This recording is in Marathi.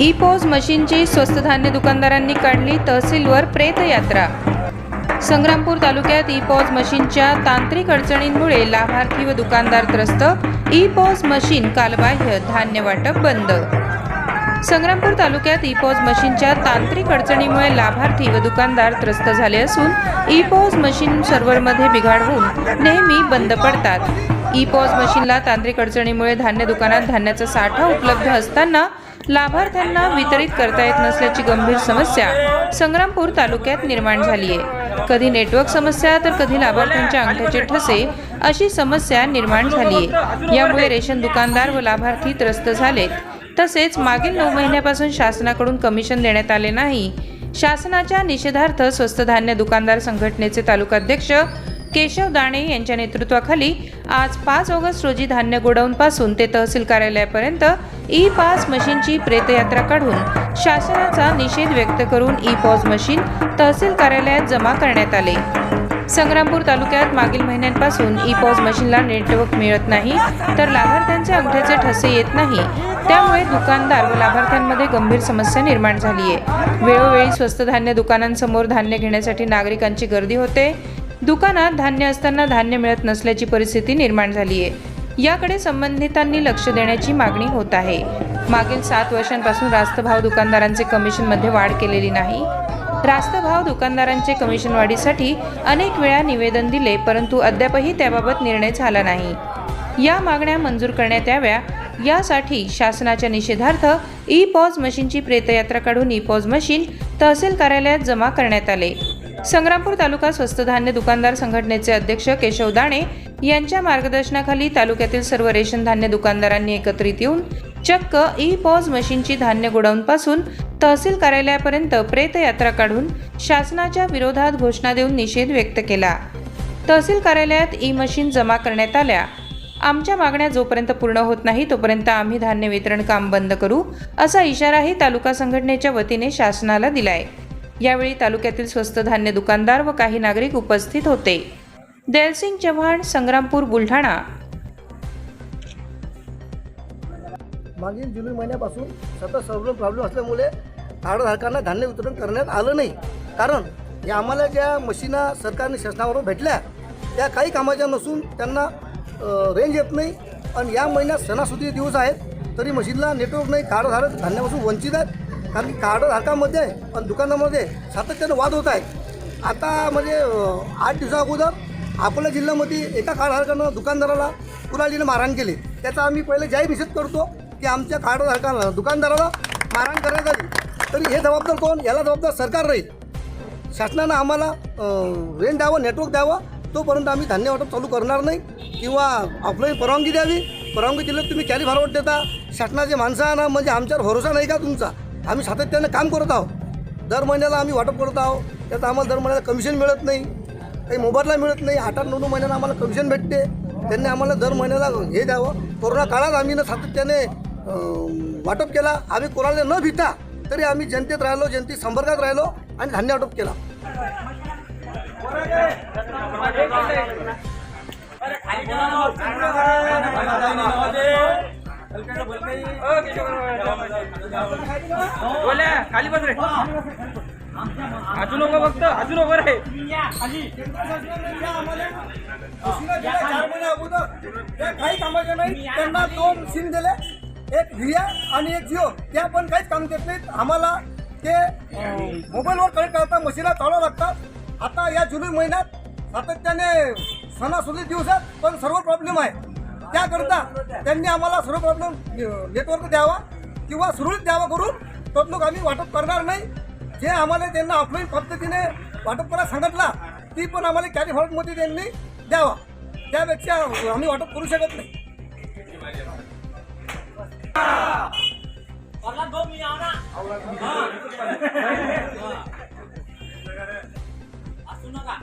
ई पॉज मशीनची स्वस्त धान्य दुकानदारांनी काढली तहसीलवर प्रेतयात्रा. संग्रामपूर तालुक्यात ई पॉज मशीनच्या तांत्रिक अडचणींमुळे लाभार्थी व दुकानदार त्रस्त ई पॉज मशीन कालबाह्य धान्य वाटप बंद. संग्रामपूर तालुक्यात ई पॉज मशीनच्या तांत्रिक अडचणीमुळे लाभार्थी व दुकानदार त्रस्त झाले असून ई पॉज मशीन सर्व्हरमध्ये बिघाड होऊन नेहमी बंद पडतात. ई पॉज मशीनला तांत्रिक अडचणीमुळे धान्य दुकानात धान्याचा साठा उपलब्ध असताना लाभार्थ्यांना वितरित करता येत नसल्याची गंभीर समस्या संग्रामपूर तालुक्यात निर्माण झाली आहे. कधी नेटवर्क समस्या तर कधी लाभार्थ्यांच्या अंगठ्याचे ठसे अशी समस्या निर्माण झाली आहे. यामुळे रेशन दुकानदार व लाभार्थी त्रस्त झालेत. तसेच मागील नऊ महिन्यापासून शासनाकडून कमिशन देण्यात आले नाही. शासनाच्या निषेधार्थ स्वस्त धान्य दुकानदार संघटनेचे तालुकाध्यक्ष केशव दाणे यांच्या नेतृत्वाखाली आज पाच ऑगस्ट रोजी धान्य गोडाऊनपासून ते तहसील कार्यालयापर्यंत ई पास मशीनची प्रेतयात्रा काढून शासनाचा निषेध व्यक्त करून ई पॉज मशीन तहसील कार्यालयात जमा करण्यात आले. संग्रामपूर तालुक्यात मागील महिन्यांपासून ई पॉज मशीनला नेटवर्क मिळत नाही तर लाभार्थ्यांचे अंगठ्याचे ठसे येत नाही. त्यामुळे दुकानदार व लाभार्थ्यांमध्ये गंभीर समस्या निर्माण झाली आहे वेळोवेळी स्वस्त धान्य दुकानांसमोर धान्य घेण्यासाठी नागरिकांची गर्दी होते. दुकानात धान्य असताना धान्य मिळत नसल्याची परिस्थिती निर्माण झाली आहे याकडे संबंधितांनी लक्ष देण्याची मागणी होत आहे. मागील सात वर्षांपासून रास्त भाव दुकानदारांचे कमिशनमध्ये वाढ केलेली नाही. रास्त भाव दुकानदारांचे कमिशन वाढीसाठी अनेक वेळा निवेदन दिले परंतु अद्यापही त्याबाबत निर्णय झाला नाही. या मागण्या मंजूर करण्यात याव्या यासाठी शासनाच्या निषेधार्थ ई पॉज मशीनची प्रेतयात्रा काढून ई पॉज मशीन तहसील कार्यालयात जमा करण्यात आले. संग्रामपूर तालुका स्वस्त धान्य दुकानदार संघटनेचे अध्यक्ष केशव दाणे यांच्या मार्गदर्शनाखाली तालुक्यातील सर्व रेशन धान्य दुकानदारांनी एकत्रित येऊन चक्क ई पॉज मशीनची धान्य गोडाऊनपासून तहसील कार्यालयापर्यंत प्रेतयात्रा काढून शासनाच्या विरोधात घोषणा देऊन निषेध व्यक्त केला. तहसील कार्यालयात ई मशीन जमा करण्यात आल्या. आमच्या मागण्या जोपर्यंत पूर्ण होत नाही तोपर्यंत आम्ही धान्य वितरण काम बंद करू असा इशाराही तालुका संघटनेच्या वतीने शासनाला दिलाय. यावेळी तालुक्यातील स्वस्त धान्य दुकानदार व काही नागरिक उपस्थित होते. दयालसिंग चव्हाण संग्रामपूर बुलढाणा. मागील जुलै महिन्यापासून सतत सर्व प्रॉब्लेम असल्यामुळे कार्डधारकांना धान्य वितरण करण्यात आलं नाही. कारण या आम्हाला ज्या मशीना सरकारने शासनावरून भेटल्या त्या काही कामाच्या नसून त्यांना रेंज येत नाही आणि या महिन्यात सणासुदी दिवस आहेत तरी मशीनला नेटवर्क नाही कार्डधारक धान्यापासून वंचित आहेत. कारण की कार्डधारकामध्ये आणि दुकानामध्ये सातत्यानं वाद होत आहे आता म्हणजे आठ दिवसा अगोदर अकोला जिल्ह्यामध्ये एका कार्डधारकानं दुकानदाराला कुरालीनं मारहाण केली. त्याचा आम्ही पहिले जाहीर निषेध करतो की आमच्या कार्डधारकांना दुकानदाराला मारहाण करण्यात आली. तरी हे जबाबदार कोण? याला जबाबदार सरकार राहील. शासनानं आम्हाला रेंट द्यावं नेटवर्क द्यावं तोपर्यंत आम्ही धान्य वाटप चालू करणार नाही किंवा ऑफलाईन परवानगी द्यावी. परवानगी दिल्यावर तुम्ही कॅरी फॉरवर्ड देता. शासनाचे माणसं आणा म्हणजे आमच्यावर भरोसा नाही का तुमचा? आम्ही सातत्यानं काम करत आहोत. दर महिन्याला आम्ही वाटप करत आहोत. त्याचं आम्हाला दर महिन्याला कमिशन मिळत नाही. काही मोबाईलला मिळत नाही. आठ आठ नऊ नऊ महिन्याला आम्हाला कमिशन भेटते. त्यांनी आम्हाला दर महिन्याला हे द्यावं. कोरोना काळात आम्ही ना सातत्याने वाटप केला. आम्ही कोणाला न भिता तरी आम्ही जनतेत राहिलो जनते संपर्कात राहिलो आणि धान्य वाटप केला. बोल्या खाली बस रे. अजून नको फक्त अजून नको रे. अगोदर त्या काही कामाच्या नाही त्यांना दोन सिम दिले एक व्हिया आणि एक जिओ. त्या पण काहीच काम देत नाहीत. आम्हाला ते मोबाईलवर कनेक्ट करता मशीनला चालवा लागतात. आता या जुलै महिन्यात सातत्याने सणासुदी दिवस आहेत पण सर्व प्रॉब्लेम आहे. त्याकरता त्यांनी आम्हाला सर्व प्रॉब्लेम नेटवर्क द्यावा किंवा सुरळीत द्यावा करून तोडणूक आम्ही वाटप करणार नाही. जे आम्हाला त्यांना ऑफलाईन पद्धतीने वाटप करायला सांगितला ती पण आम्हाला कॅरी त्यांनी द्यावा. त्यापेक्षा आम्ही वाटप करू शकत नाही. असू नका.